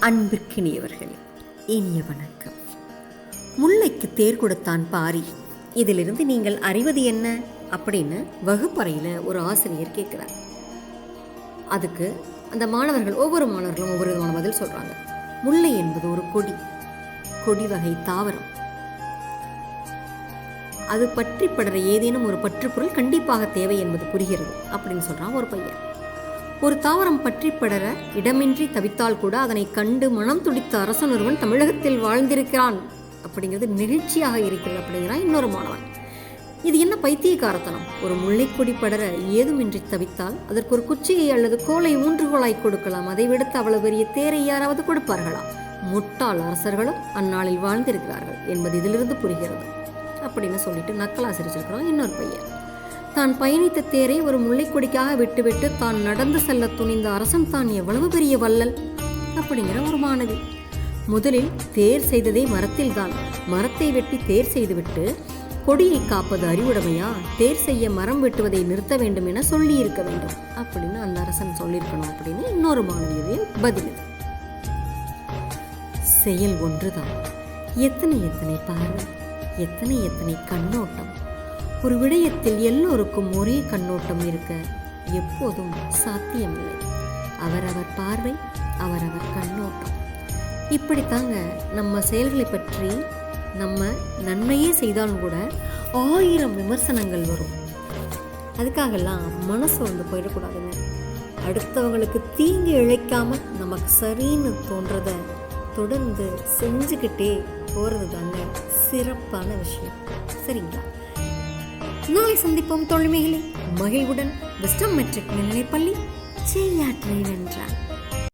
அன்பிற்கினியவர்களே இனிய வணக்கம். முல்லைக்கு தேர் கொடுத்தான் பாரி. இதிலிருந்து நீங்கள் அறிவது என்ன? அப்படின்னு வகுப்பறையில் ஒரு ஆசிரியர் கேட்குறார். அதுக்கு அந்த மாணவர்கள் ஒவ்வொரு மாணவர்களும் ஒவ்வொரு விதமான பதில் சொல்கிறாங்க முல்லை என்பது ஒரு கொடி. கொடி வகை தாவரம். அது பற்றி படுற ஏதேனும் ஒரு பற்றுப்பொருள் கண்டிப்பாக தேவை என்பது புரிகிறது அப்படின்னு சொல்கிறான் ஒரு பையன். ஒரு தாவரம் பற்றி படர இடமின்றி தவித்தால் கூட அதனை கண்டு மனம் துடித்த அரசன் ஒருவன் தமிழகத்தில் வாழ்ந்திருக்கிறான். அப்படிங்கிறது நெகிழ்ச்சியாக இருக்கிறது அப்படிங்கிறான் இன்னொரு மாணவன். இது என்ன பைத்தியக்காரத்தனம் ஒரு முல்லைக்கொடி படர ஏதுமின்றி தவித்தால் அதற்கு ஒரு குச்சியை அல்லது கோலை ஊன்றுகோலாய் கொடுக்கலாம். அதை விடுத்து அவ்வளவு பெரிய தேரை யாராவது கொடுப்பார்களா? முட்டாள் அரசர்களும் அந்நாளில் வாழ்ந்திருக்கிறார்கள் என்பது இதிலிருந்து புரிகிறது. அப்படின்னு சொல்லிட்டு நக்கலா சிரிச்சிருக்கிறோம் இன்னொரு பையன். தான் பயணித்த தேரை ஒரு முல்லைக்கொடிக்காக விட்டுவிட்டு தான் நடந்து செல்ல துணிந்த அரசன் தான் எவ்வளவு பெரிய வள்ளல்? அப்படிங்கிற ஒரு மாணவி முதலில் தேர் செய்ததே மரத்தில் தான் மரத்தை வெட்டி தேர் செய்துவிட்டு கொடியை காப்பது அறிவுடைமையா? தேர் செய்ய மரம் வெட்டுவதை நிறுத்த வேண்டும் என சொல்லி இருக்க வேண்டும். அப்படின்னு அந்த அரசன் சொல்லியிருக்கணும் அப்படின்னு இன்னொரு மாணவியுடைய பதில் செயல் ஒன்றுதான். எத்தனை எத்தனை பார்வை எத்தனை எத்தனை கண்ணோட்டம். ஒரு விடயத்தில் எல்லோருக்கும் ஒரே கண்ணோட்டம் இருக்க எப்போதும் சாத்தியமில்லை. அவரவர் பார்வை அவரவர் கண்ணோட்டம். இப்படித்தாங்க நம்ம செயல்களை பற்றி நம்ம நன்மையே செய்தாலும் கூட ஆயிரம் விமர்சனங்கள் வரும். அதுக்காகலாம் மனசு வந்து போயிடக்கூடாதுங்க. அடுத்தவங்களுக்கு தீங்கு இழைக்காம நமக்கு சரின்னு தோன்றத தொடர்ந்து செஞ்சுக்கிட்டே போகிறது தாங்க சிறப்பான விஷயம். சரிங்களா? நாளை சந்திப்போம் தோழமைகளே மகிழ்வுடன் விஸ்டம் மெட்ரிக் மேல்நிலைப்பள்ளி செய்யாற்றை வென்றான்